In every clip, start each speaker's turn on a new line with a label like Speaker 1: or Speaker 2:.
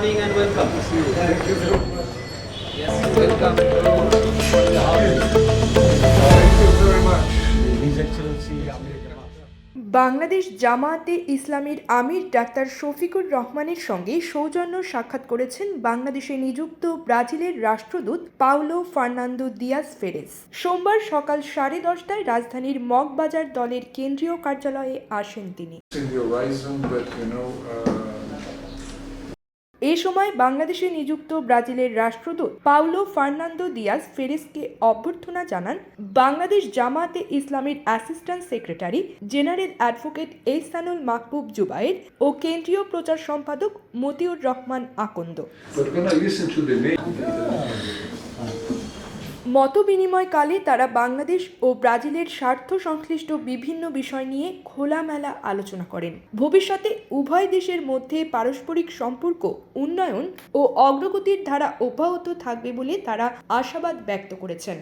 Speaker 1: morning and welcome.
Speaker 2: Thank you.
Speaker 1: Yes, welcome to the house.
Speaker 2: Thank you very much. His Excellency Amir
Speaker 3: Bangladesh জামায়াতে ইসলামীর আমির doctor Shafiqur রহমানের সঙ্গে সৌজন্য সাক্ষাৎ করেছেন বাংলাদেশে নিযুক্ত ব্রাজিলের রাষ্ট্রদূত পাউলো ফার্নান্দো দিয়াস ফেরেস সোমবার সকাল সাড়ে দশটায় রাজধানীর মগবাজার দলের কেন্দ্রীয় কার্যালয়ে আসেন তিনি এ সময় বাংলাদেশে নিযুক্ত ব্রাজিলের রাষ্ট্রদূত পাউলো ফার্নান্দো দিয়াস ফেরেসকে অভ্যর্থনা জানান বাংলাদেশ জামাতে ইসলামের assistant secretary general advocate Ehsanul Mahbub Jubair ও কেন্দ্রীয় প্রচার সম্পাদক মতিউর রহমান আকন্দ। বিনিময়কালে তারা বাংলাদেশ ও ব্রাজিলের স্বার্থ সংশ্লিষ্ট বিভিন্ন বিষয় নিয়ে খোলামেলা আলোচনা করেন। ভবিষ্যতে উভয় দেশের মধ্যে পারস্পরিক সম্পর্ক, উন্নয়ন ও অগ্রগতির ধারা অব্যাহত থাকবে বলে তারা আশাবাদ ব্যক্ত করেছেন।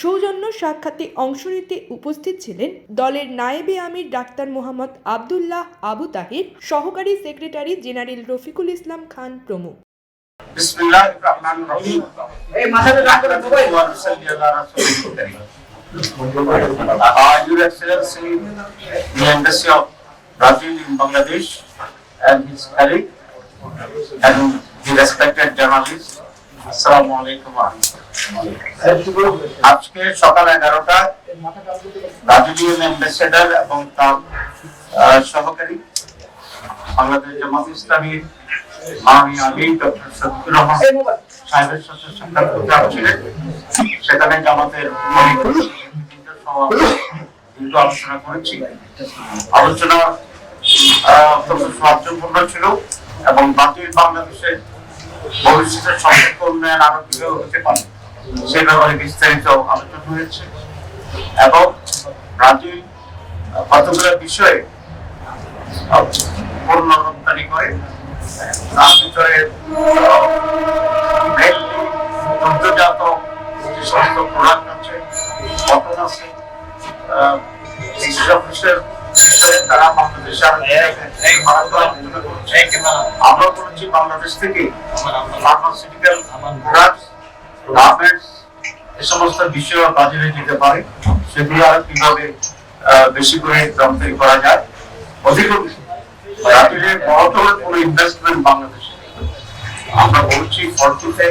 Speaker 3: সৌজন্য সাক্ষাতে অংশ নিতে উপস্থিত ছিলেন দলের নায়েবে আমির ডাক্তার মোহাম্মদ আবদুল্লাহ আবু তাহির, সহকারী সেক্রেটারি জেনারেল রফিকুল ইসলাম খান প্রমুখ।
Speaker 4: সাল্লি আলা রাসূলিল কারীম Uh, Your Excellency, the Embassy of Brazil in Bangladesh and his colleague and the respected journalist, wa rahmatullahi. আজকে সকাল এগারোটায় ব্রাজিলিয়ান অ্যাম্বাসেডার এবং তার সহকারী বাংলাদেশ জামাত ইসলামীর সেখানে দীর্ঘ আলোচনা করেছি। আলোচনা সাহায্যপূর্ণ ছিল এবং বাতিল বাংলাদেশের ভবিষ্যতের সম্পর্ক উন্নয়ন আরও কীভাবে হতে পারে। সে ব্যাপারে বিস্তারিত আলোচনা হয়েছে। এবং ব্রাজিল কতগুলো বিষয়ে পণ্য রপ্তানি করে তার ভিতরে দুগ্ধজাত যে সমস্ত প্রোডাক্ট আছে কটন আছে এইসব বিষয়ের বিষয়ে তারা বাংলাদেশে আরও এই ভারত আলোচনা করছে। আমরা করেছি বাংলাদেশ থেকে ফার্মাসিউটিক্যাল প্রোডাক্টস গার্মেন্টস এই সমস্ত বিষয় বাজারে যেতে পারে সেগুলো আর কীভাবে বেশি করে রপ্তানি করা যায় অধিক ব্রাজিলে বড় কোনো ইনভেস্টমেন্ট বাংলাদেশে আমরা বলছি ফর্টিতে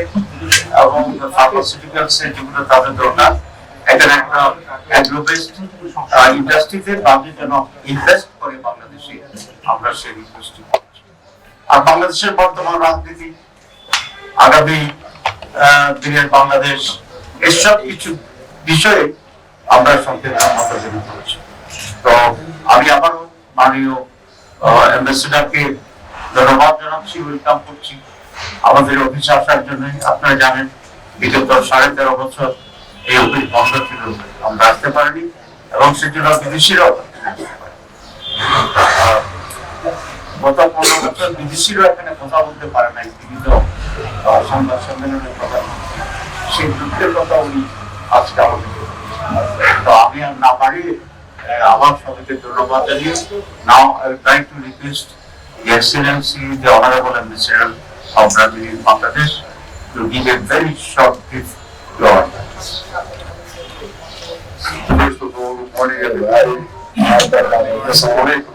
Speaker 4: এবং ফার্মাসিউটিক্যালস এ যেগুলো তাদের দরকার এখানে একটা অ্যাগ্রোবেস্ট ইন্ডাস্ট্রিতে বাংলাদেশ যেন ইনভেস্ট করে বাংলাদেশে আমরা সেই করছি। আর বাংলাদেশের বর্তমান রাজনীতি, আগামী দিনের বাংলাদেশ, এসব কিছু বিষয়ে আমরা সংক্ষেপে মতামত করেছি। তো আমি আবারও মাননীয় অ্যাম্বাসেডারকে ধন্যবাদ জানাচ্ছি ওয়েলকাম করছি। আমাদের অফিসে আসার জন্য আপনারা জানেন বিগত সাড়ে তেরো বছর এই অফিস বন্ধ ছিল আমরা আসতে পারিনি এবং সেজন্য বিদেশিরাও গত পনেরো বছর বিদেশিরাও এখানে কথা বলতে পারে নাই আহ, সংবাদ সম্মেলনের কথা সেই দুঃখের কথা উনি আজকে আমাদের তো আমি আর না পারি আবার সবাইকে ধন্যবাদ জানিয়ে now I will try to request the excellency the honorable ambassador of Brazil in Bangladesh to give a very short brief to our guests.
Speaker 2: first of all, good morning everybody. Assalamu alaikum.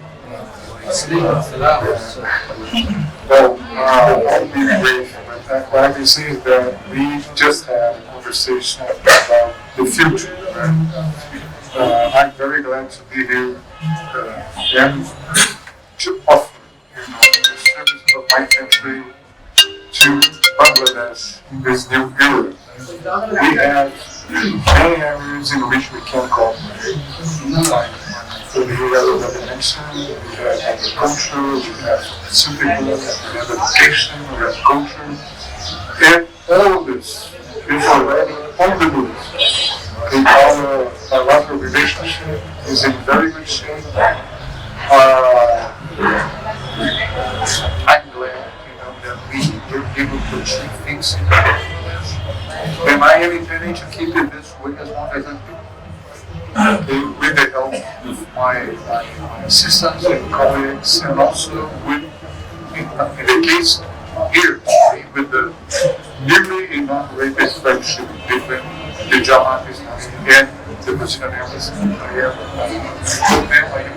Speaker 2: Well, uh, I'll be brief, but what I can say is that we just had a conversation about the future. right? Uh, I'm very glad to be here uh, and to offer, you know, the service of my country to Bangladesh in this new era. We have many areas in which we can cooperate. For the irrelevant dimension, we have agriculture, we have pharmaceutical, we have education, we have culture. And all of this is already on the move. Our bilateral relationship is in very good shape. Uh, I'm glad, you know, that we were able to achieve things in Am I intending to keep it this way as long as I can? With the help of my, my, my assistants and colleagues and also with, in, in the case here, with the newly inaugurated friendship between the Jamaat Islami and the Embassy. I have, with them, I am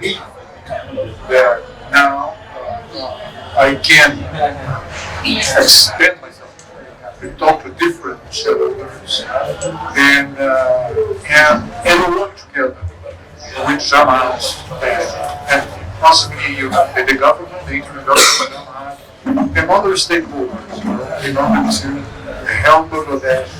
Speaker 2: relieved that now uh, I can expand myself. To talk to different shareholders. And, uh, and, and work together. With Jamaat and, and possibly you know, the, government, the intergovernmental Jamaat, and other stakeholders in order to help Bangladesh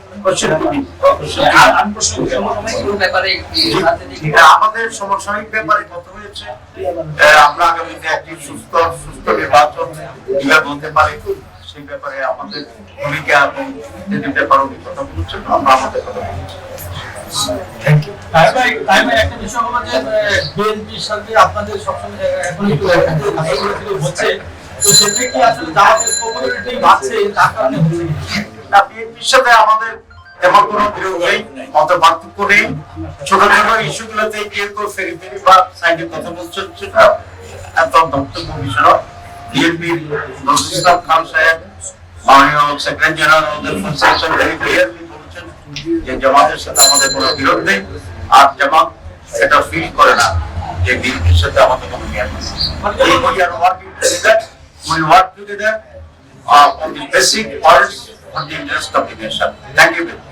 Speaker 4: আমাদের সমসাময়িক ব্যাপারে কথা হয়েছে? আমরা আগামীতে একটি সুস্থ সুস্থ নির্বাচন কীভাবে হতে পারে। সেই ব্যাপারে আমাদের ভূমিকা এবং যদি ব্যাপারে উনি কথা বলছেন আমরা আমাদের কথা বলছি।
Speaker 5: আপনাদের সবসময় হচ্ছে তো কি আসলে তার কারণে হচ্ছে
Speaker 4: না বিএনপির সাথে আমাদের তেমন কোনো বিরোধ নেই মত ছোট কেউ ফেরি ফেরি বা সাইডে কথা সেটা এত বক্তব্য বিষয় বিএনপির নজরুল ইসলাম খান সাহেব মাননীয় সেক্রেটারি জেনারেল ভেরি ক্লিয়ারলি যে জামাতের সাথে আমাদের কোনো বিরোধ নেই আর জামাত এটা ফিল করে না যে বিএনপির সাথে আমাদের কোনো work together uh, on the basic points for the interest of the nation. Thank you.